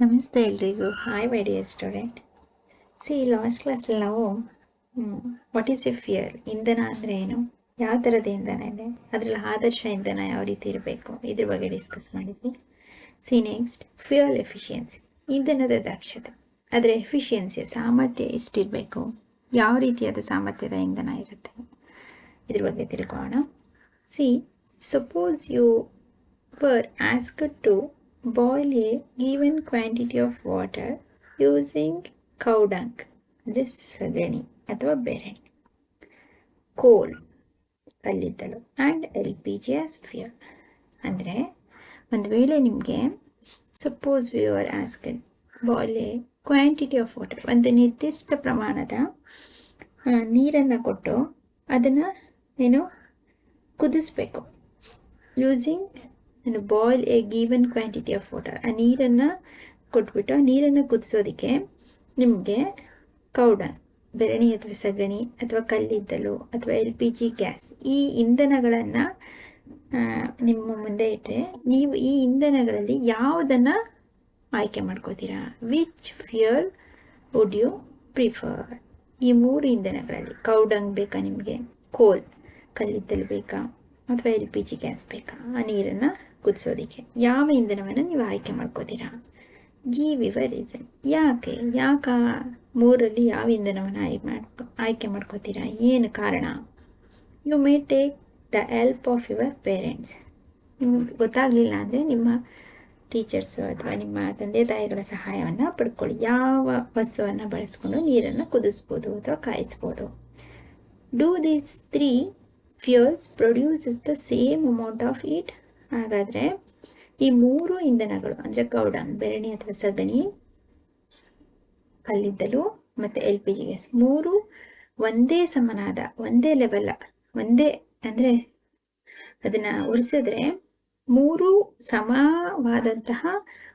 ನಮಸ್ತೆ ಎಲ್ರಿಗೂ. Hi my dear student see last ಕ್ಲಾಸಲ್ಲಿ ನಾವು ವಾಟ್ ಈಸ್ ಎ ಫಿಯರ್ ಇಂಧನ ಅಂದರೆ ಏನು? ಯಾವ ಥರದ ಇಂಧನ ಇದೆ? ಅದರಲ್ಲಿ ಆದರ್ಶ ಇಂಧನ ಯಾವ ರೀತಿ ಇರಬೇಕು? ಇದ್ರ ಬಗ್ಗೆ ಡಿಸ್ಕಸ್ ಮಾಡಿದ್ವಿ. ಸಿ ನೆಕ್ಸ್ಟ್ ಫ್ಯೂಯಲ್ ಎಫಿಷಿಯನ್ಸಿ ಇಂಧನದ ದಕ್ಷತೆ. ಅದರ ಎಫಿಷಿಯನ್ಸಿ ಸಾಮರ್ಥ್ಯ ಎಷ್ಟಿರಬೇಕು? ಯಾವ ರೀತಿಯಾದ ಸಾಮರ್ಥ್ಯದ ಇಂಧನ ಇರುತ್ತೆ? ಇದ್ರ ಬಗ್ಗೆ ತಿಳ್ಕೊಳ್ಳೋಣ. See suppose you for ask to boil a given quantity of water using cow dung. ಅಂದರೆ ಸಗಣಿ ಅಥವಾ ಬೆರಣಿ ಕೋಲ್ ಕಲ್ಲಿದ್ದಲು. And L P G as fuel ಅಂದರೆ, ಒಂದು ವೇಳೆ ನಿಮಗೆ suppose we are asked boil a quantity of water ಒಂದು ನಿರ್ದಿಷ್ಟ ಪ್ರಮಾಣದ ನೀರನ್ನು ಕೊಟ್ಟು ಅದನ್ನು, ಏನು, ಕುದಿಸ್ಬೇಕು. ಯೂಸಿಂಗ್ ಏನು boil a given quantity of water ಆ ನೀರನ್ನು ಕೊಟ್ಬಿಟ್ಟು ಆ ನೀರನ್ನು ಕುದಿಸೋದಕ್ಕೆ ನಿಮಗೆ ಕೌಡನ್ ಬೆರಣಿ ಅಥವಾ ಸಗಣಿ ಅಥವಾ ಕಲ್ಲಿದ್ದಲು ಅಥವಾ ಎಲ್ ಪಿ ಜಿ ಗ್ಯಾಸ್ ಈ ಇಂಧನಗಳನ್ನು ನಿಮ್ಮ ಮುಂದೆ ಇಟ್ಟರೆ ನೀವು ಈ ಇಂಧನಗಳಲ್ಲಿ ಯಾವುದನ್ನು ಆಯ್ಕೆ ಮಾಡ್ಕೋತೀರಾ? Which fuel would you prefer ಈ ಮೂರು ಇಂಧನಗಳಲ್ಲಿ ಕೌಡಂಗ್ ಬೇಕಾ ನಿಮಗೆ? ಕೋಲ್, ಕಲ್ಲಿದ್ದಲು ಬೇಕಾ ಅಥವಾ ಎಲ್ ಪಿ ಜಿ ಗ್ಯಾಸ್ ಬೇಕಾ? ಆ ನೀರನ್ನು ಕುದಿಸೋದಕ್ಕೆ ಯಾವ ಇಂಧನವನ್ನು ನೀವು ಆಯ್ಕೆ ಮಾಡ್ಕೋತೀರಾ? Give your reason. ಯಾಕೆ ಯಾಕೆ ಮೂರಲ್ಲಿ ಯಾವ ಇಂಧನವನ್ನು ಆಯ್ಕೆ ಮಾಡ್ಕೊ, ಆಯ್ಕೆ ಮಾಡ್ಕೋತೀರಾ? ಏನು ಕಾರಣ? You may take the help of your parents ನಿಮಗೆ ಗೊತ್ತಾಗಲಿಲ್ಲ ಅಂದರೆ ನಿಮ್ಮ ಟೀಚರ್ಸು ಅಥವಾ ನಿಮ್ಮ ತಂದೆ ತಾಯಿಗಳ ಸಹಾಯವನ್ನು ಪಡ್ಕೊಳ್ಳಿ. ಯಾವ ವಸ್ತುವನ್ನು ಬಳಸ್ಕೊಂಡು ನೀರನ್ನು ಕುದಿಸ್ಬೋದು ಅಥವಾ ಕಾಯಿಸ್ಬೋದು. Do these three fuels produces the same amount of heat ಹಾಗಾದರೆ ಈ ಮೂರು ಇಂಧನಗಳು, ಅಂದರೆ ಗೌಡನ್, ಬೆರಣಿ ಅಥವಾ ಸಗಣಿ, ಕಲ್ಲಿದ್ದಲು ಮತ್ತು ಎಲ್ ಪಿ ಜಿ ಗ್ಯಾಸ್ ಮೂರು ಒಂದೇ ಸಮನಾದ, ಒಂದೇ ಲೆವೆಲ್ ಒಂದೇ ಅಂದರೆ ಅದನ್ನು ಉರಿಸಿದ್ರೆ ಮೂರು ಸಮವಾದಂತಹ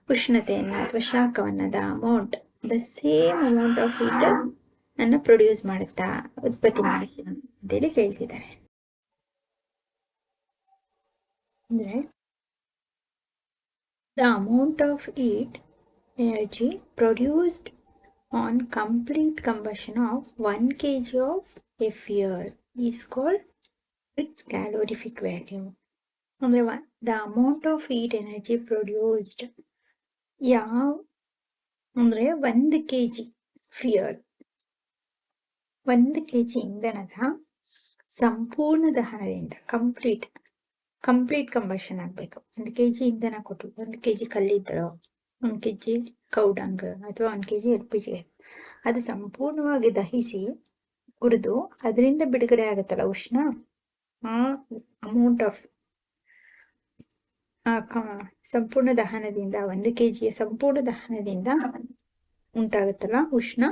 ಉಷ್ಣತೆಯನ್ನು ಅಥವಾ ಶಾಖವನ್ನು the amount the same amount of heat ಅನ್ನು ಪ್ರೊಡ್ಯೂಸ್ ಮಾಡುತ್ತಾ, ಉತ್ಪತ್ತಿ ಮಾಡುತ್ತಾ ಅಂತೇಳಿ ಹೇಳ್ತಿದ್ದಾರೆ ಅಂದರೆ the amount of heat energy produced on complete combustion of one K G of a fuel is called its calorific value ಅಂದರೆ the amount of heat energy produced ಯಾವ ಅಂದರೆ ಒಂದು ಕೆ ಜಿ ಫ್ಯೂಯಲ್ ಒಂದು ಕೆ ಜಿ ಇಂಧನದ ಸಂಪೂರ್ಣ ದಹನದಿಂದ complete complete combustion ಆಗಬೇಕು. ಒಂದು K G ಇಂಧನ ಕೊಟ್ಟು ಒಂದು ಕೆ ಜಿ ಕಲ್ಲಿದ್ದಲು ಒಂದು ಕೆ ಜಿ ಕೌಡಂಗ್ ಅಥವಾ ಒಂದು K G L P G. ಅದು ಸಂಪೂರ್ಣವಾಗಿ ದಹಿಸಿ ಹುರಿದು ಅದರಿಂದ ಬಿಡುಗಡೆ ಆಗುತ್ತಲ್ಲ ಉಷ್ಣ? ಆ ಅಮೌಂಟ್ ಆಫ್ ಸಂಪೂರ್ಣ ದಹನದಿಂದ, ಒಂದು ಕೆ ಜಿಯ ಸಂಪೂರ್ಣ ದಹನದಿಂದ ಉಂಟಾಗುತ್ತಲ್ಲ ಉಷ್ಣ?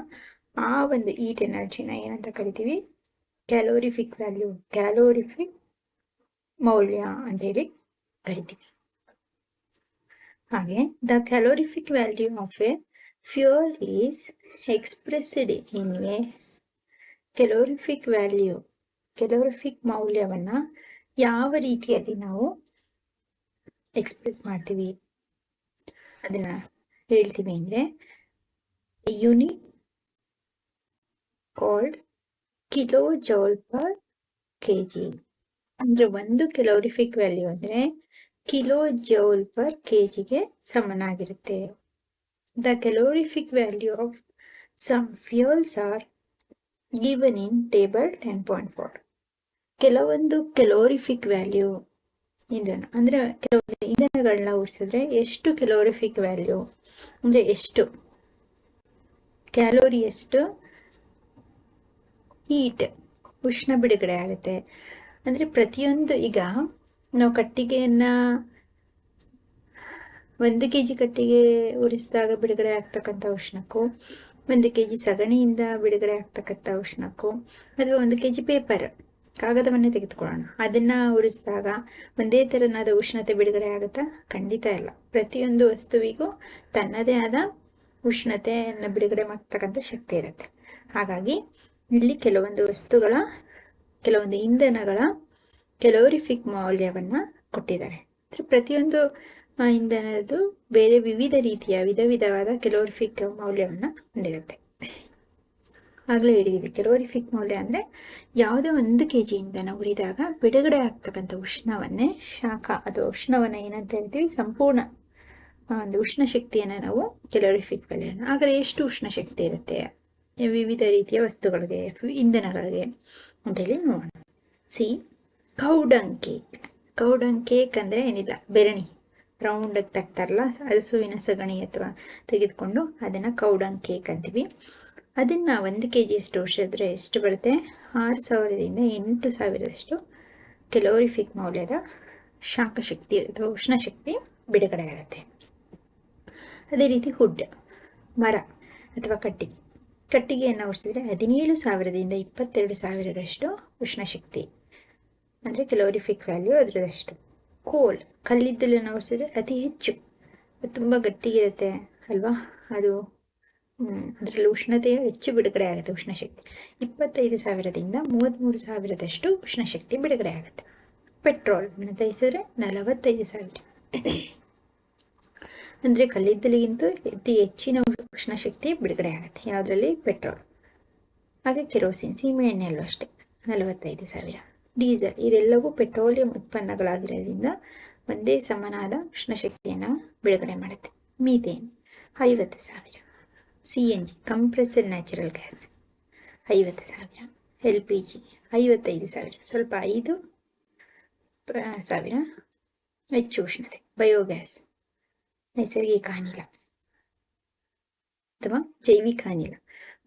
ಆ ಒಂದು ಈಟ್ ಎನರ್ಜಿನ ಏನಂತ ಕರಿತೀವಿ? ಕ್ಯಾಲೋರಿಫಿಕ್ ವ್ಯಾಲ್ಯೂ ಕ್ಯಾಲೋರಿಫಿಕ್ ಮೌಲ್ಯ ಅಂತೇಳಿ ಕರಿತೀವಿ. ಹಾಗೆ the calorific value of a fuel is expressed in a calorific value calorific ಮೌಲ್ಯವನ್ನು ಯಾವ ರೀತಿಯಲ್ಲಿ ನಾವು ಎಕ್ಸ್ಪ್ರೆಸ್ ಮಾಡ್ತೀವಿ? ಅದನ್ನ ಹೇಳ್ತೀವಿ ಅಂದರೆ unit called kilojoule per K G ಅಂದರೆ ಒಂದು ಕೆಲೋರಿಫಿಕ್ ವ್ಯಾಲ್ಯೂ ಅಂದ್ರೆ ಕಿಲೋ ಜೌಲ್ ಪರ್ ಕೆ ಜಿಗೆ ಸಮನಾಗಿರುತ್ತೆ. The calorific value of some fuels are given in table ten point four ಕೆಲವೊಂದು ಕೆಲೋರಿಫಿಕ್ ವ್ಯಾಲ್ಯೂ ಇಂಧನ ಅಂದ್ರೆ ಕೆಲವೊಂದು ಇಂಧನಗಳನ್ನ ಉಳಿಸಿದ್ರೆ ಎಷ್ಟು ಕೆಲೋರಿಫಿಕ್ ವ್ಯಾಲ್ಯೂ ಅಂದ್ರೆ ಎಷ್ಟು? ಕ್ಯಾಲೋರಿ ಎಷ್ಟು? ಹೀಟ್ ಉಷ್ಣ ಬಿಡುಗಡೆ ಆಗುತ್ತೆ. ಅಂದರೆ ಪ್ರತಿಯೊಂದು ಈಗ ನಾವು ಕಟ್ಟಿಗೆಯನ್ನು ಒಂದು ಕೆ ಜಿ ಕಟ್ಟಿಗೆ ಉರಿಸಿದಾಗ ಬಿಡುಗಡೆ ಆಗ್ತಕ್ಕಂಥ ಉಷ್ಣಕ್ಕೂ, ಒಂದು ಕೆ ಜಿ ಸಗಣಿಯಿಂದ ಬಿಡುಗಡೆ ಆಗ್ತಕ್ಕಂಥ ಉಷ್ಣಕ್ಕೂ, ಅಥವಾ ಒಂದು ಕೆ ಜಿ ಪೇಪರ್ ಕಾಗದವನ್ನೇ ತೆಗೆದುಕೊಳ್ಳೋಣ. ಅದನ್ನು ಉರಿಸಿದಾಗ ಒಂದೇ ಥರನಾದ ಉಷ್ಣತೆ ಬಿಡುಗಡೆ ಆಗುತ್ತಾ? ಖಂಡಿತ ಇಲ್ಲ. ಪ್ರತಿಯೊಂದು ವಸ್ತುವಿಗೂ ತನ್ನದೇ ಆದ ಉಷ್ಣತೆಯನ್ನು ಬಿಡುಗಡೆ ಮಾಡ್ತಕ್ಕಂಥ ಶಕ್ತಿ ಇರುತ್ತೆ. ಹಾಗಾಗಿ ಇಲ್ಲಿ ಕೆಲವೊಂದು ವಸ್ತುಗಳ ಕೆಲವೊಂದು ಇಂಧನಗಳ ಕೆಲೋರಿಫಿಕ್ ಮೌಲ್ಯವನ್ನು ಕೊಟ್ಟಿದ್ದಾರೆ. ಪ್ರತಿಯೊಂದು, ಆ, ಇಂಧನದ್ದು ಬೇರೆ ವಿವಿಧ ರೀತಿಯ, ವಿಧ ವಿಧವಾದ ಕೆಲೋರಿಫಿಕ್ ಮೌಲ್ಯವನ್ನು ಹೊಂದಿರುತ್ತೆ. ಆಗಲೇ ಹೇಳಿದ್ದೀವಿ ಕೆಲೋರಿಫಿಕ್ ಮೌಲ್ಯ ಅಂದರೆ ಯಾವುದೇ ಒಂದು ಕೆ ಜಿ ಇಂಧನ ಉರಿದಾಗ ಬಿಡುಗಡೆ ಆಗ್ತಕ್ಕಂಥ ಉಷ್ಣವನ್ನೇ ಶಾಖ ಅಥವಾ ಉಷ್ಣವನ್ನು ಏನಂತ ಹೇಳ್ತೀವಿ, ಸಂಪೂರ್ಣ ಒಂದು ಉಷ್ಣ ಶಕ್ತಿಯನ್ನು ನಾವು ಕೆಲೋರಿಫಿಕ್ ಮೌಲ್ಯವನ್ನು, ಆದರೆ ಎಷ್ಟು ಉಷ್ಣ ಶಕ್ತಿ ಇರುತ್ತೆ? ವಿವಿಧ ರೀತಿಯ ವಸ್ತುಗಳಿಗೆ, ಇಂಧನಗಳಿಗೆ. ಅಂತೇಳಿ ನೋಡೋಣ. See cow dung cake. Cow dung cake ಅಂದರೆ ಏನಿಲ್ಲ, ಬೆರಣಿ. ರೌಂಡಾಗಿ ತಗ್ತಾರಲ್ಲ ಹಸುವಿನ ಸಗಣಿ ಅಥವಾ ತೆಗೆದುಕೊಂಡು ಅದನ್ನು ಕೌಡಂಗ್ ಕೇಕ್ ಅಂತೀವಿ. ಅದನ್ನು ಒಂದು ಕೆ ಜಿಯಷ್ಟು ಉಷಿದ್ರೆ ಎಷ್ಟು ಬರುತ್ತೆ? ಆರು ಸಾವಿರದಿಂದ ಎಂಟು ಸಾವಿರದಷ್ಟು ಕೆಲೋರಿಫಿಕ್ ಮೌಲ್ಯದ ಶಾಖಶಕ್ತಿ ಅಥವಾ ಉಷ್ಣಶಕ್ತಿ ಬಿಡುಗಡೆ ಆಗುತ್ತೆ. ಅದೇ ರೀತಿ ಹುಡ್, ಮರ ಅಥವಾ ಕಟ್ಟಿಗೆ ಕಟ್ಟಿಗೆಯನ್ನು ಉಡಿಸಿದರೆ ಹದಿನೇಳು ಸಾವಿರದಿಂದ ಇಪ್ಪತ್ತೆರಡು ಸಾವಿರದಷ್ಟು ಉಷ್ಣಶಕ್ತಿ. ಅಂದರೆ ಕ್ಲೋರಿಫಿಕ್ ವ್ಯಾಲ್ಯೂ ಅದರದಷ್ಟು. ಕೋಲ್ ಕಲ್ಲಿದ್ದಲನ್ನು ಉಡಿಸಿದ್ರೆ ಅತಿ ಹೆಚ್ಚು. ಅದು ತುಂಬ ಗಟ್ಟಿಗಿರುತ್ತೆ ಅಲ್ವಾ? ಅದು ಅದರಲ್ಲಿ ಉಷ್ಣತೆಯು ಹೆಚ್ಚು ಬಿಡುಗಡೆ ಆಗುತ್ತೆ ಉಷ್ಣಶಕ್ತಿ. ಇಪ್ಪತ್ತೈದು ಸಾವಿರದಿಂದ ಮೂವತ್ತ್ಮೂರು ಸಾವಿರದಷ್ಟು ಉಷ್ಣಶಕ್ತಿ ಬಿಡುಗಡೆ ಆಗುತ್ತೆ. ಪೆಟ್ರೋಲ್ ತಯಿಸಿದ್ರೆ ನಲವತ್ತೈದು ಸಾವಿರ. ಅಂದರೆ ಕಲ್ಲಿದ್ದಲಿಗಿಂತ ಅತಿ ಹೆಚ್ಚಿನ ಉಷ್ಣ ಶಕ್ತಿ ಬಿಡುಗಡೆ ಆಗುತ್ತೆ. ಯಾವುದರಲ್ಲಿ? ಪೆಟ್ರೋಲ್. ಹಾಗೆ ಕೆರೋಸಿನ್ ಸೀಮೆ ಎಣ್ಣೆಯಲ್ಲೂ ಅಷ್ಟೇ. ನಲವತ್ತೈದು ಸಾವಿರ. ಡೀಸೆಲ್. ಇದೆಲ್ಲವೂ ಪೆಟ್ರೋಲಿಯಂ ಉತ್ಪನ್ನಗಳಾಗಿರೋದ್ರಿಂದ ಒಂದೇ ಸಮನಾದ ಉಷ್ಣ ಶಕ್ತಿಯನ್ನು ಬಿಡುಗಡೆ ಮಾಡುತ್ತೆ. ಮೀಥೇನ್, ಐವತ್ತು ಸಾವಿರ. C N G compressed natural gas, ಐವತ್ತು ಸಾವಿರ. ಎಲ್ ಪಿ ಜಿ, ಐವತ್ತೈದು ಸಾವಿರ. ಸ್ವಲ್ಪ ಐದು ಸಾವಿರ. ಹೆಚ್ಚು ಉಷ್ಣತೆ. ಬಯೋಗ್ಯಾಸ್ ನೈಸರ್ಗಿಕ ಅನಿಲ ಅಥವಾ ಜೈವಿಕ ಅನಿಲ.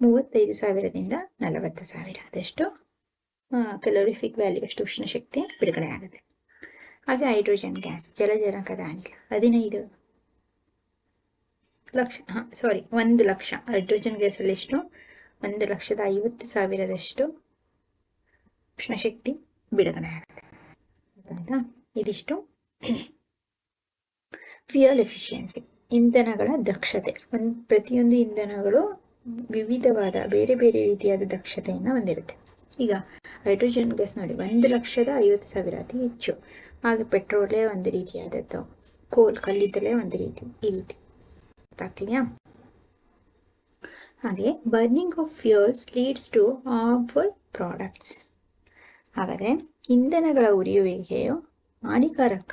ಮೂವತ್ತೈದು ಸಾವಿರದಿಂದ ನಲವತ್ತು ಸಾವಿರ ಅದಷ್ಟು ಕೆಲೋರಿಫಿಕ್ ವ್ಯಾಲ್ಯೂ ಅಷ್ಟು ಉಷ್ಣ ಶಕ್ತಿ ಬಿಡುಗಡೆ ಆಗುತ್ತೆ. ಹಾಗೆ ಹೈಡ್ರೋಜನ್ ಗ್ಯಾಸ್, ಜಲಜನಕದ ಅನಿಲ, ಹದಿನೈದು ಲಕ್ಷ, ಹಾಂ ಸಾರಿ ಒಂದು ಲಕ್ಷ. ಹೈಡ್ರೋಜನ್ ಗ್ಯಾಸಲ್ಲಿ ಎಷ್ಟು? ಒಂದು ಲಕ್ಷದ ಐವತ್ತು ಸಾವಿರದಷ್ಟು ಉಷ್ಣಶಕ್ತಿ ಬಿಡುಗಡೆ ಆಗುತ್ತೆ. ಇದಿಷ್ಟು. ಫ್ಯೂಯಲ್ ಎಫಿಷಿಯನ್ಸಿ ಇಂಧನಗಳ ದಕ್ಷತೆ. ಒಂದು, ಪ್ರತಿಯೊಂದು ಇಂಧನಗಳು ವಿವಿಧವಾದ, ಬೇರೆ ಬೇರೆ ರೀತಿಯಾದ ದಕ್ಷತೆಯನ್ನು ಹೊಂದಿರುತ್ತೆ. ಈಗ ಹೈಡ್ರೋಜನ್ ಗ್ಯಾಸ್ ನೋಡಿ, ಒಂದು ಲಕ್ಷದ ಐವತ್ತು ಸಾವಿರ ಅತಿ ಹೆಚ್ಚು. ಹಾಗೆ ಪೆಟ್ರೋಲೇ ಒಂದು ರೀತಿಯಾದದ್ದು, ಕೋಲ್, ಕಲ್ಲಿದ್ದಲೇ ಒಂದು ರೀತಿ, ಈ ರೀತಿ. ಗೊತ್ತಾಗ್ತಿದೆಯಾ? ಹಾಗೆ burning of fuels leads to harmful products ಹಾಗಾದರೆ, ಇಂಧನಗಳ ಉರಿಯುವಿಕೆಯು ಹಾನಿಕಾರಕ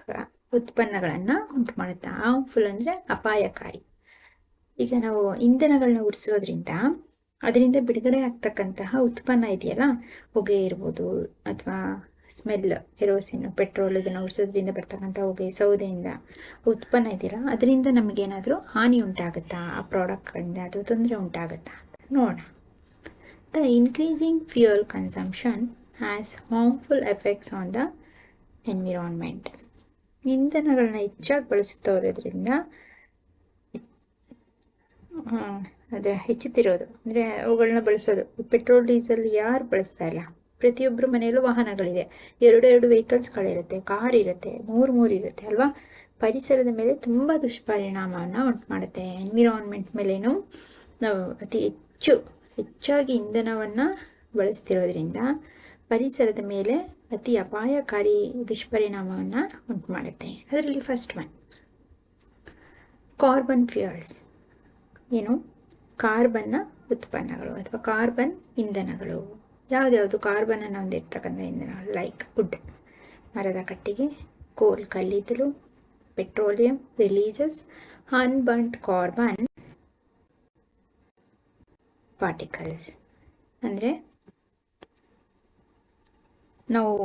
ಉತ್ಪನ್ನಗಳನ್ನು ಉಂಟು ಮಾಡುತ್ತೆ. ಹಾರ್ಮ್ಫುಲ್ ಅಂದರೆ ಅಪಾಯಕಾರಿ. ಈಗ ನಾವು ಇಂಧನಗಳನ್ನ ಉಡಿಸೋದ್ರಿಂದ ಅದರಿಂದ ಬಿಡುಗಡೆ ಆಗ್ತಕ್ಕಂತಹ ಉತ್ಪನ್ನ ಇದೆಯಲ್ಲ? ಹೊಗೆ ಇರ್ಬೋದು, ಅಥವಾ ಸ್ಮೆಲ್ ಕೆರೋಸಿನ್ ಪೆಟ್ರೋಲ್ ಇದನ್ನು ಉಡಿಸೋದ್ರಿಂದ ಬರ್ತಕ್ಕಂಥ ಹೊಗೆ, ಸೌದೆಯಿಂದ ಉತ್ಪನ್ನ ಇದೆಯಲ್ಲ, ಅದರಿಂದ ನಮಗೇನಾದರೂ ಹಾನಿ ಉಂಟಾಗುತ್ತಾ? ಆ ಪ್ರಾಡಕ್ಟ್ಗಳಿಂದ ಅಥವಾ ತೊಂದರೆ ಉಂಟಾಗುತ್ತಾ? ನೋಡೋಣ. The increasing fuel consumption has harmful effects on the environment ಇಂಧನಗಳನ್ನ ಹೆಚ್ಚಾಗಿ ಬಳಸುತ್ತವರೋದ್ರಿಂದ ಅದೇ ಹೆಚ್ಚುತ್ತಿರೋದು. ಅಂದರೆ ಅವುಗಳನ್ನ ಬಳಸೋದು. ಪೆಟ್ರೋಲ್, ಡೀಸೆಲ್ ಯಾರು ಬಳಸ್ತಾ ಇಲ್ಲ. ಪ್ರತಿಯೊಬ್ಬರ ಮನೆಯಲ್ಲೂ ವಾಹನಗಳಿದೆ. ಎರಡು ಎರಡು ವೆಹಿಕಲ್ಸ್ಗಳಿರುತ್ತೆ. ಕಾರ್ ಇರುತ್ತೆ. ಮೂರು ಮೂರು ಇರುತ್ತೆ, ಅಲ್ವಾ? ಪರಿಸರದ ಮೇಲೆ ತುಂಬ ದುಷ್ಪರಿಣಾಮವನ್ನು ಉಂಟು ಮಾಡುತ್ತೆ. ಎನ್ವಿರಾನ್ಮೆಂಟ್ ಮೇಲೇನು ನಾವು ಅತಿ ಹೆಚ್ಚು, ಹೆಚ್ಚಾಗಿ ಇಂಧನವನ್ನು ಬಳಸ್ತಿರೋದ್ರಿಂದ ಪರಿಸರದ ಮೇಲೆ ಅತಿ ಅಪಾಯಕಾರಿ ದುಷ್ಪರಿಣಾಮವನ್ನು ಉಂಟು ಮಾಡುತ್ತೆ ಅದರಲ್ಲಿ ಫಸ್ಟ್ ಒನ್ ಕಾರ್ಬನ್ ಫ್ಯೂಯಲ್ಸ್ ಏನು? ಕಾರ್ಬನ್ನ ಉತ್ಪನ್ನಗಳು ಅಥವಾ ಕಾರ್ಬನ್ ಇಂಧನಗಳು. ಯಾವುದ್ಯಾವುದು ಕಾರ್ಬನನ್ನು ಹೊಂದಿರ್ತಕ್ಕಂಥ ಇಂಧನಗಳು? ಲೈಕ್ ವುಡ್ ಮರದ ಕಟ್ಟಿಗೆ ಕೋಲ್ ಕಲ್ಲಿದ್ದಲು petroleum releases unburnt carbon particles ಅಂದರೆ ನಾವು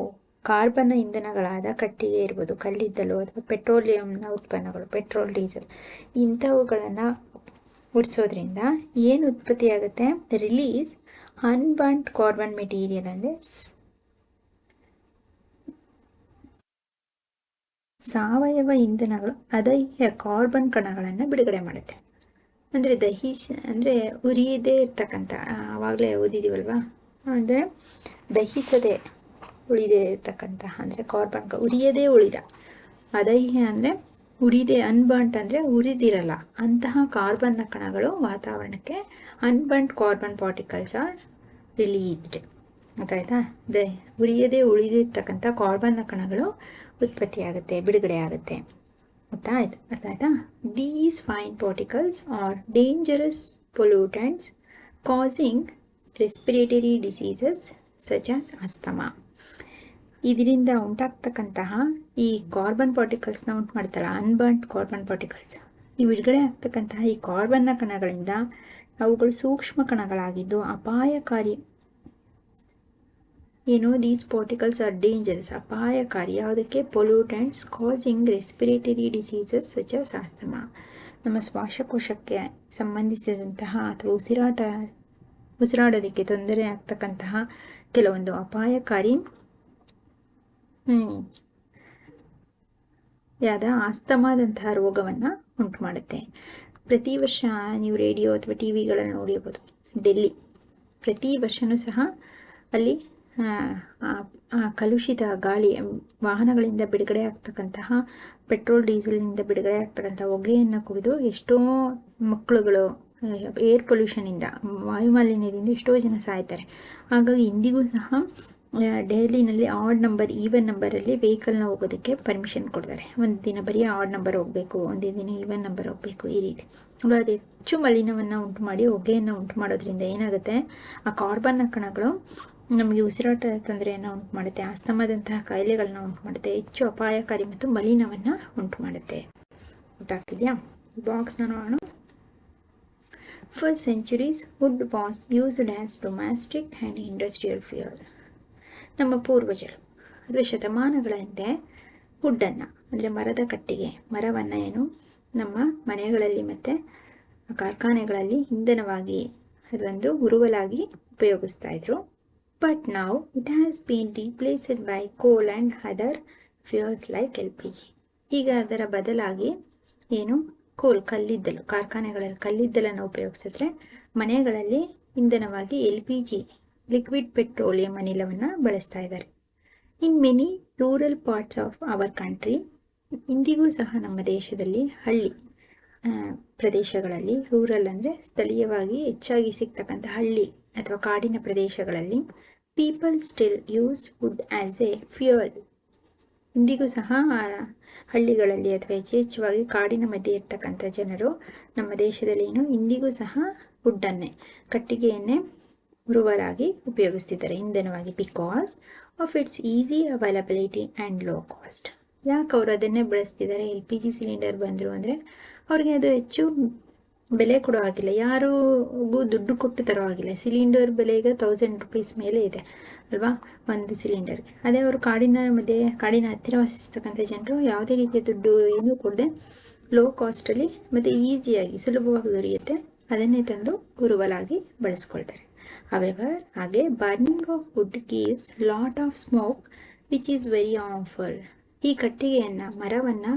ಕಾರ್ಬನ್ ಇಂಧನಗಳಾದ ಕಟ್ಟಿಗೆ ಇರ್ಬೋದು, ಕಲ್ಲಿದ್ದಲು ಅಥವಾ ಪೆಟ್ರೋಲಿಯಂನ ಉತ್ಪನ್ನಗಳು, ಪೆಟ್ರೋಲ್, ಡೀಸೆಲ್ ಇಂಥವುಗಳನ್ನು ಉಡಿಸೋದ್ರಿಂದ ಏನು ಉತ್ಪತ್ತಿಯಾಗುತ್ತೆ ರಿಲೀಸ್ ಅನ್ಬಾಂಡ್ ಕಾರ್ಬನ್ ಮೆಟೀರಿಯಲ್ ಅಂದರೆ ಸಾವಯವ ಇಂಧನಗಳು, ಅದಹ್ಯ ಕಾರ್ಬನ್ ಕಣಗಳನ್ನು ಬಿಡುಗಡೆ ಮಾಡುತ್ತೆ. ಅಂದರೆ ದಹಿಸ ಅಂದರೆ ಉರಿಯದೇ ಇರ್ತಕ್ಕಂಥ ಆವಾಗಲೇ ಓದಿದ್ದೀವಲ್ವಾ ಅಂದರೆ ದಹಿಸದೆ ಉಳಿದೇ ಇರ್ತಕ್ಕಂತಹ ಅಂದರೆ ಕಾರ್ಬನ್ ಉರಿಯದೇ ಉಳಿದ. ಅದಹ್ಯ ಅಂದರೆ ಉರಿದೆ ಅನ್ಬಂಟ್ ಅಂದರೆ ಉರಿದಿರಲ್ಲ. ಅಂತಹ ಕಾರ್ಬನ್ನ ಕಣಗಳು ವಾತಾವರಣಕ್ಕೆ unburnt carbon particles are released ಗೊತ್ತಾಯ್ತಾ? ದೇ ಉರಿಯದೇ ಉಳಿದಿರ್ತಕ್ಕಂಥ ಕಾರ್ಬನ್ನ ಕಣಗಳು ಉತ್ಪತ್ತಿಯಾಗುತ್ತೆ ಬಿಡುಗಡೆ ಆಗುತ್ತೆ. ಗೊತ್ತಾಯ್ತು? ಅರ್ಥ ಆಯ್ತಾ these fine particles are dangerous pollutants causing respiratory diseases such as asthma ಇದರಿಂದ ಉಂಟಾಗ್ತಕ್ಕಂತಹ ಈ ಕಾರ್ಬನ್ ಪಾರ್ಟಿಕಲ್ಸ್ನ ಉಂಟು ಮಾಡ್ತಾರ? ಅನ್ಬರ್ನ್ಡ್ ಕಾರ್ಬನ್ ಪಾರ್ಟಿಕಲ್ಸ್ ಈ ಬಿಡುಗಡೆ ಆಗ್ತಕ್ಕಂತಹ ಈ ಕಾರ್ಬನ್ನ ಕಣಗಳಿಂದ ಅವುಗಳು ಸೂಕ್ಷ್ಮ ಕಣಗಳಾಗಿದ್ದು ಅಪಾಯಕಾರಿ ಏನು? ದೀಸ್ ಪಾರ್ಟಿಕಲ್ಸ್ ಆರ್ ಡೇಂಜರಸ್ ಅಪಾಯಕಾರಿ. ಯಾವುದಕ್ಕೆ? Pollutants causing respiratory diseases such as asthma ನಮ್ಮ ಶ್ವಾಸಕೋಶಕ್ಕೆ ಸಂಬಂಧಿಸಿದಂತಹ ಅಥವಾ ಉಸಿರಾಟ, ಉಸಿರಾಡೋದಕ್ಕೆ ತೊಂದರೆ ಆಗ್ತಕ್ಕಂತಹ ಕೆಲವೊಂದು ಅಪಾಯಕಾರಿ ಹ್ಮ್, ಯಾದ ಆಸ್ತಮಾದಂತಹ ರೋಗವನ್ನು ಉಂಟು ಮಾಡುತ್ತೆ. ಪ್ರತಿ ವರ್ಷ ನೀವು ರೇಡಿಯೋ ಅಥವಾ ಟಿ ವಿಗಳನ್ನು ನೋಡಿರ್ಬೋದು. ಡೆಲ್ಲಿ. ಪ್ರತಿ ವರ್ಷನೂ ಸಹ ಅಲ್ಲಿ ಆ, ಕಲುಷಿತ ಗಾಳಿ ವಾಹನಗಳಿಂದ ಬಿಡುಗಡೆ ಆಗ್ತಕ್ಕಂತಹ ಪೆಟ್ರೋಲ್ ಡೀಸೆಲ್ನಿಂದ ಬಿಡುಗಡೆ ಆಗ್ತಕ್ಕಂಥ ಹೊಗೆಯನ್ನು ಕುಡಿದು ಎಷ್ಟೋ ಮಕ್ಕಳುಗಳು ಏರ್ ಪೊಲ್ಯೂಷನಿಂದ ವಾಯುಮಾಲಿನ್ಯದಿಂದ ಎಷ್ಟೋ ಜನ ಸಾಯ್ತಾರೆ. ಹಾಗಾಗಿ ಇಂದಿಗೂ ಸಹ ಆರ್ಡ್ ಆಡ್ ನಂಬರ್ ಈವನ್ ನಂಬರಲ್ಲಿ ವೆಹಿಕಲ್ನ ಹೋಗೋದಕ್ಕೆ ಪರ್ಮಿಷನ್ ಕೊಡ್ತಾರೆ. ಒಂದು ದಿನ ಬರೀ ಆಡ್ ನಂಬರ್ ಹೋಗಬೇಕು, ಒಂದೇ ದಿನ ಈವನ್ ನಂಬರ್ ಹೋಗಬೇಕು ಈ ರೀತಿ. ಅದು ಹೆಚ್ಚು ಮಲಿನವನ್ನು ಉಂಟು ಮಾಡಿ, ಹೊಗೆಯನ್ನು ಉಂಟು ಮಾಡೋದ್ರಿಂದ ಏನಾಗುತ್ತೆ? ಆ ಕಾರ್ಬನ್ನ ಕಣಗಳು ನಮಗೆ ಉಸಿರಾಟ ತೊಂದರೆಯನ್ನು ಉಂಟು ಮಾಡುತ್ತೆ, ಆಸ್ತಮಾದಂತಹ ಕಾಯಿಲೆಗಳನ್ನ ಉಂಟು ಮಾಡುತ್ತೆ, ಹೆಚ್ಚು ಅಪಾಯಕಾರಿ ಮತ್ತು ಮಲಿನವನ್ನು ಉಂಟು ಮಾಡುತ್ತೆ. ಗೊತ್ತಾಗ್ತಿದೆಯಾ? ಬಾಕ್ಸ್ನ ನೋಡೋಣ. First centuries wood was used as domestic and industrial fuel ನಮ್ಮ ಪೂರ್ವಜರು. ಅದು ಶತಮಾನಗಳ ಹಿಂದೆ ಹುಡ್ಡನ್ನು ಅಂದರೆ ಮರದ ಕಟ್ಟಿಗೆ, ಮರವನ್ನು ಏನು ನಮ್ಮ ಮನೆಗಳಲ್ಲಿ ಮತ್ತು ಕಾರ್ಖಾನೆಗಳಲ್ಲಿ ಇಂಧನವಾಗಿ ಅದೊಂದು ಉರುವಲಾಗಿ ಉಪಯೋಗಿಸ್ತಾ ಇದ್ರು. ಬಟ್ ನಾವು it has been replaced by coal and other fuels like L P G ಈಗ ಅದರ ಬದಲಾಗಿ ಏನು ಕೋಲ್ ಕಲ್ಲಿದ್ದಲು, ಕಾರ್ಖಾನೆಗಳಲ್ಲಿ ಕಲ್ಲಿದ್ದಲನ್ನು ಉಪಯೋಗಿಸಿದ್ರೆ ಮನೆಗಳಲ್ಲಿ ಇಂಧನವಾಗಿ L P G liquid petroleum ಅನಿಲವನ್ನು ಬಳಸ್ತಾ ಇದ್ದಾರೆ. In many rural parts of our country, ಇಂದಿಗೂ ಸಹ ನಮ್ಮ ದೇಶದಲ್ಲಿ ಹಳ್ಳಿ ಪ್ರದೇಶಗಳಲ್ಲಿ ರೂರಲ್ ಅಂದರೆ ಸ್ಥಳೀಯವಾಗಿ ಹೆಚ್ಚಾಗಿ ಸಿಗ್ತಕ್ಕಂಥ ಹಳ್ಳಿ ಅಥವಾ ಕಾಡಿನ ಪ್ರದೇಶಗಳಲ್ಲಿ people still use wood as a fuel ಇಂದಿಗೂ ಸಹ ಹಳ್ಳಿಗಳಲ್ಲಿ ಅಥವಾ ಹೆಚ್ಚು ಹೆಚ್ಚುವಾಗಿ ಕಾಡಿನ ಮಧ್ಯೆ ಇರ್ತಕ್ಕಂಥ ಜನರು ನಮ್ಮ ದೇಶದಲ್ಲಿ ಏನು ಇಂದಿಗೂ ಸಹ ವುಡ್ಡನ್ನೇ ಕಟ್ಟಿಗೆಯನ್ನೇ ಉರುವಲಾಗಿ ಉಪಯೋಗಿಸ್ತಿದ್ದಾರೆ. ಇಂಧನವಾಗಿ because of its easy availability and low cost ಯಾಕೆ ಅವರು ಅದನ್ನೇ ಬಳಸ್ತಿದ್ದಾರೆ? ಎಲ್ ಪಿ ಜಿ ಸಿಲಿಂಡರ್ ಬಂದರು ಅಂದರೆ ಅವ್ರಿಗೆ ಅದು ಹೆಚ್ಚು ಬೆಲೆ ಕೊಡೋ ಆಗಿಲ್ಲ ಯಾರಿಗೂ ದುಡ್ಡು ಕೊಟ್ಟು ತರೋ ಆಗಿಲ್ಲ ಸಿಲಿಂಡರ್ ಬೆಲೆ ಈಗ ತೌಸಂಡ್ ರುಪೀಸ್ ಮೇಲೆ ಇದೆ ಅಲ್ವಾ? ಒಂದು ಸಿಲಿಂಡರ್ಗೆ ಅದೇ ಅವರು ಕಾಡಿನ ಮಧ್ಯೆ, ಕಾಡಿನ ಹತ್ತಿರ ವಾಸಿಸ್ತಕ್ಕಂಥ ಜನರು ಯಾವುದೇ ರೀತಿಯ ದುಡ್ಡು ಏನೂ ಕೊಡದೆ ಲೋ ಕಾಸ್ಟಲ್ಲಿ ಮತ್ತು ಈಸಿಯಾಗಿ ಸುಲಭವಾಗಿ ದೊರೆಯುತ್ತೆ. ಅದನ್ನೇ ತಂದು ಗುರುವಲಾಗಿ ಬಳಸ್ಕೊಳ್ತಾರೆ. ಹವೆವರ್ ಹಾಗೆ burning of wood gives lot of smoke, which is very harmful. ಈ ಕಟ್ಟಿಗೆಯನ್ನು, ಮರವನ್ನು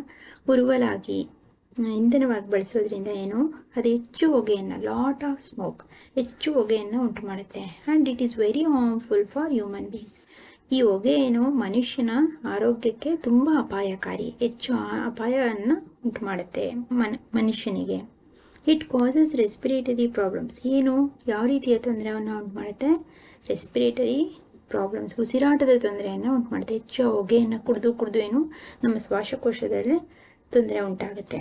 ಉರುವಲಾಗಿ ಇಂಧನವಾಗಿ ಬಳಸೋದ್ರಿಂದ ಏನು ಅದು ಹೆಚ್ಚು ಹೊಗೆಯನ್ನು ಲಾಟ್ ಆಫ್ ಸ್ಮೋಕ್ ಹೆಚ್ಚು ಹೊಗೆಯನ್ನು ಉಂಟು ಮಾಡುತ್ತೆ and it is very harmful for human beings ಈ ಹೊಗೆ ಏನು ಮನುಷ್ಯನ ಆರೋಗ್ಯಕ್ಕೆ ತುಂಬ ಅಪಾಯಕಾರಿ, ಹೆಚ್ಚು ಅಪಾಯವನ್ನು ಉಂಟು ಮಾಡುತ್ತೆ ಮನ್, ಮನುಷ್ಯನಿಗೆ. ಇಟ್ ಕಾಸಸ್ ರೆಸ್ಪಿರೇಟರಿ ಪ್ರಾಬ್ಲಮ್ಸ್ ಏನು? ಯಾವ ರೀತಿಯ ತೊಂದರೆಯನ್ನು ಉಂಟು ಮಾಡುತ್ತೆ ರೆಸ್ಪಿರೇಟರಿ ಪ್ರಾಬ್ಲಮ್ಸ್ ಉಸಿರಾಟದ ತೊಂದರೆಯನ್ನು ಉಂಟು ಮಾಡುತ್ತೆ ಹೆಚ್ಚು ಹೊಗೆಯನ್ನು ಕುಡಿದು ಕುಡಿದು ಏನು? ನಮ್ಮ ಶ್ವಾಸಕೋಶದಲ್ಲಿ ತೊಂದರೆ ಉಂಟಾಗುತ್ತೆ.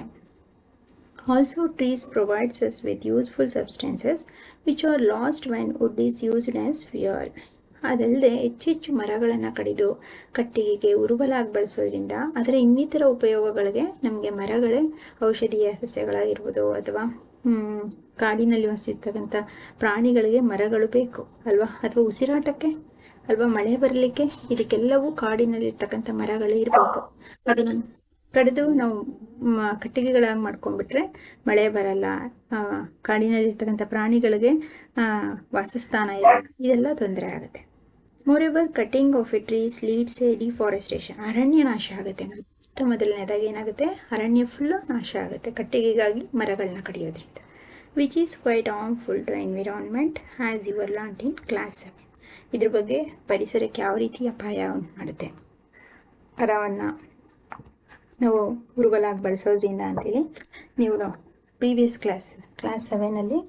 Also trees provides us with useful substances which are lost when wood is used as fuel. ಅದಲ್ಲದೆ ಹೆಚ್ಚೆಚ್ಚು ಮರಗಳನ್ನು ಕಡಿದು ಕಟ್ಟಿಗೆಗೆ ಉರುಬಲಾಗಿ ಬಳಸೋದ್ರಿಂದ ಅದರ ಇನ್ನಿತರ ಉಪಯೋಗಗಳಿಗೆ ನಮಗೆ ಮರಗಳೇ ಔಷಧೀಯ ಸಸ್ಯಗಳಾಗಿರ್ಬೋದು ಅಥವಾ ಕಾಡಿನಲ್ಲಿ ವಸಿರ್ತಕ್ಕಂಥ ಪ್ರಾಣಿಗಳಿಗೆ ಮರಗಳು ಬೇಕು ಅಲ್ವಾ? ಅಥವಾ ಉಸಿರಾಟಕ್ಕೆ ಅಲ್ವಾ? ಮಳೆ ಬರಲಿಕ್ಕೆ ಇದಕ್ಕೆಲ್ಲವೂ ಕಾಡಿನಲ್ಲಿರ್ತಕ್ಕಂಥ ಮರಗಳೇ ಇರಬೇಕು. ಅದನ್ನು ಕಡಿದು ನಾವು ಕಟ್ಟಿಗೆಗಳಾಗಿ ಮಾಡ್ಕೊಂಡ್ಬಿಟ್ರೆ ಮಳೆ ಬರಲ್ಲ. ಕಾಡಿನಲ್ಲಿರ್ತಕ್ಕಂಥ ಪ್ರಾಣಿಗಳಿಗೆ ವಾಸಸ್ಥಾನ ಇರಲ್ಲ. ಇದೆಲ್ಲ ತೊಂದರೆ ಆಗುತ್ತೆ. Moreover cutting of a trees leads a deforestation ಅರಣ್ಯ ನಾಶ ಆಗುತ್ತೆ. ಮೊದಲನೇದಾಗಿ ಏನಾಗುತ್ತೆ? ಅರಣ್ಯ ಫುಲ್ಲು ನಾಶ ಆಗುತ್ತೆ. ಕಟ್ಟಿಗೆಗಾಗಿ ಮರಗಳನ್ನ ಕಡಿಯೋದ್ರಿಂದ. Which is quite harmful to environment as your learnt in class seven ಇದ್ರ ಬಗ್ಗೆ ಪರಿಸರಕ್ಕೆ ಯಾವ ರೀತಿ ಅಪಾಯ ಉಂಟು ಮಾಡುತ್ತೆ ಮರವನ್ನು ನಾವು ಉರುಗಲಾಗಿ ಬಳಸೋದ್ರಿಂದ ಅಂತೇಳಿ ನೀವು ಪ್ರೀವಿಯಸ್ ಕ್ಲಾಸ್ ಕ್ಲಾಸ್ ಸೆವೆನಲ್ಲಿ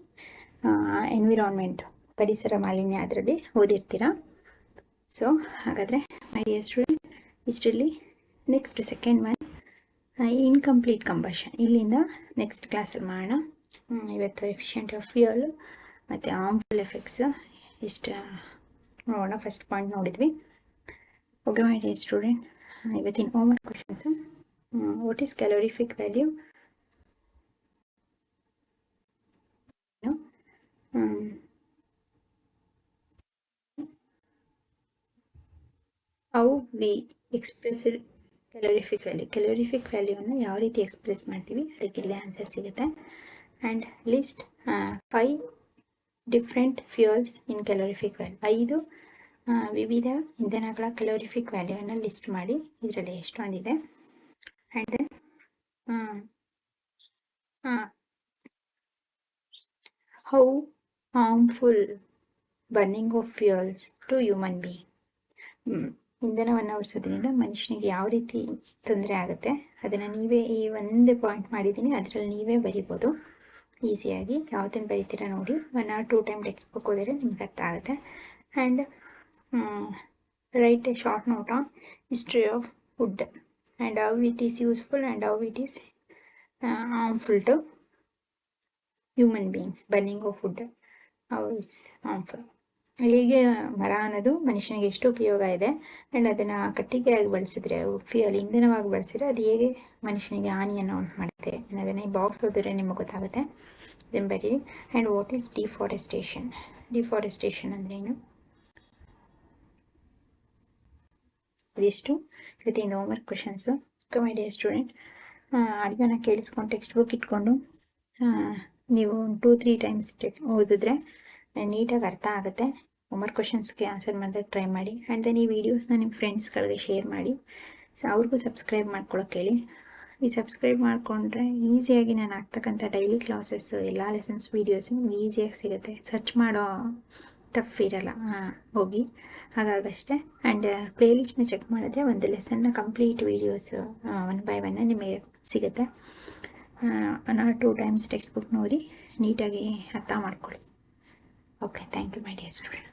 ಎನ್ವಿರಾನ್ಮೆಂಟ್ ಪರಿಸರ ಮಾಲಿನ್ಯ ಅದರಲ್ಲಿ ಓದಿರ್ತೀರಾ? ಸೊ ಹಾಗಾದರೆ ಮೈ ಡಿಯರ್ ಸ್ಟೂಡೆಂಟ್ ಇಷ್ಟರಲ್ಲಿ next second one incomplete combustion ಇಲ್ಲಿಂದ ನೆಕ್ಸ್ಟ್ ಕ್ಲಾಸಲ್ಲಿ ಮಾಡೋಣ. ಇವತ್ತು ಎಫಿಷಿಯೆಂಟ್ ಆಫ್ ಫ್ಯೂಯಲ್ ಮತ್ತು ಆಮ್ಫುಲ್ ಎಫೆಕ್ಟ್ಸ್ ಇಷ್ಟು, ನೋಡೋಣ ಫಸ್ಟ್ ಪಾಯಿಂಟ್ ನೋಡಿದ್ವಿ. ಓಕೆ ಮೈ ಡಿಯರ್ ಸ್ಟೂಡೆಂಟ್ ಇವತ್ತಿನ homework questions what is calorific value how we express calorific value calorific ವ್ಯಾಲ್ಯೂವನ್ನು ಯಾವ ರೀತಿ ಎಕ್ಸ್ಪ್ರೆಸ್ ಮಾಡ್ತೀವಿ? ಅದಕ್ಕೆ ಇಲ್ಲಿ ಆನ್ಸರ್ ಸಿಗುತ್ತೆ. And list five different fuels in calorific value ಐದು ವಿವಿಧ ಇಂಧನಗಳ ಕ್ಯಾಲೋರಿಫಿಕ್ ವ್ಯಾಲ್ಯೂವನ್ನು ಲಿಸ್ಟ್ ಮಾಡಿ. ಇದರಲ್ಲಿ ಎಷ್ಟೊಂದಿದೆ? And how harmful burning of fuels to human being ಇಂಧನವನ್ನು ಉಳಿಸೋದ್ರಿಂದ ಮನುಷ್ಯನಿಗೆ ಯಾವ ರೀತಿ ತೊಂದರೆ ಆಗುತ್ತೆ, ಅದನ್ನು ನೀವೇ ಈ ಒಂದೇ ಪಾಯಿಂಟ್ ಮಾಡಿದ್ದೀನಿ, ಅದರಲ್ಲಿ ನೀವೇ ಬರಿಬೋದು. ಈಸಿಯಾಗಿ ಯಾವುದನ್ನು ಬರಿತೀರಾ ನೋಡಿ. One or two time textbook ಓದಿದ್ರೆ ನಿಮ್ಗೆ ಅರ್ಥ ಆಗುತ್ತೆ. And write a short note on history of wood and how it is useful and how it is harmful to human beings burning of wood how is harmful ಹೇಗೆ ಮರ ಅನ್ನೋದು ಮನುಷ್ಯನಿಗೆ ಎಷ್ಟು ಉಪಯೋಗ ಇದೆ ಆ್ಯಂಡ್ ಅದನ್ನು ಕಟ್ಟಿಗೆಯಾಗಿ ಬಳಸಿದ್ರೆ ಫ್ಯೂಯಲ್ ಇಂಧನವಾಗಿ ಬಳಸಿದ್ರೆ ಅದು ಹೇಗೆ ಮನುಷ್ಯನಿಗೆ ಹಾನಿಯನ್ನು ಉಂಟು ಮಾಡುತ್ತೆ ಅನ್ನೋದನ್ನು ಈ ಬಾಕ್ಸ್ ಓದಿದ್ರೆ ನಿಮಗೆ ಗೊತ್ತಾಗುತ್ತೆ. ಇದನ್ನು ಬರೀ and what is deforestation deforestation ಅಂದ್ರೆ ಏನು? ಇದಿಷ್ಟು ಇವತ್ತಿನ homework questions my dear student ಅಡುಗೆನ ಕೇಳಿಸ್ಕೊಂಡು ಟೆಕ್ಸ್ಟ್ ಬುಕ್ ಇಟ್ಕೊಂಡು ನೀವು ಟೂ ತ್ರೀ ಟೈಮ್ಸ್ ಓದಿದ್ರೆ ನೀಟಾಗಿ ಅರ್ಥ ಆಗುತ್ತೆ. ಹೋಮ್ವರ್ಕ್ ಕ್ವಶನ್ಸ್ಗೆ ಆನ್ಸರ್ ಮಾಡೋಕ್ಕೆ ಟ್ರೈ ಮಾಡಿ. ಆ್ಯಂಡ್ ದೆನ್ ಈ ವಿಡಿಯೋಸ್ನ ನಿಮ್ಮ ಫ್ರೆಂಡ್ಸ್ಗಳಿಗೆ ಶೇರ್ ಮಾಡಿ. ಸೊ ಅವ್ರಿಗೂ ಸಬ್ಸ್ಕ್ರೈಬ್ ಮಾಡ್ಕೊಳಕ್ಕೆ ಹೇಳಿ. ಈ ಸಬ್ಸ್ಕ್ರೈಬ್ ಮಾಡಿಕೊಂಡ್ರೆ ಈಸಿಯಾಗಿ ನಾನು ಆಗ್ತಕ್ಕಂಥ ಡೈಲಿ ಕ್ಲಾಸಸ್ಸು ಎಲ್ಲ ಲೆಸನ್ಸ್ ವೀಡಿಯೋಸು ಈಸಿಯಾಗಿ ಸಿಗುತ್ತೆ. ಸರ್ಚ್ ಮಾಡೋ ಟಫ್ ಇರಲ್ಲ ಹೋಗಿ. ಹಾಗಾಗಷ್ಟೇ. ಆ್ಯಂಡ್ ಪ್ಲೇಲಿಸ್ಟ್ನ ಚೆಕ್ ಮಾಡಿದ್ರೆ ಒಂದು ಲೆಸನ್ನ ಕಂಪ್ಲೀಟ್ ವೀಡಿಯೋಸ್ ಒನ್ ಬೈ ಒನ್ನ ನಿಮಗೆ ಸಿಗುತ್ತೆ. Or two times textbook ನೋಡಿ ನೀಟಾಗಿ ಅರ್ಥ ಮಾಡ್ಕೊಳ್ಳಿ. Okay thank you my dear student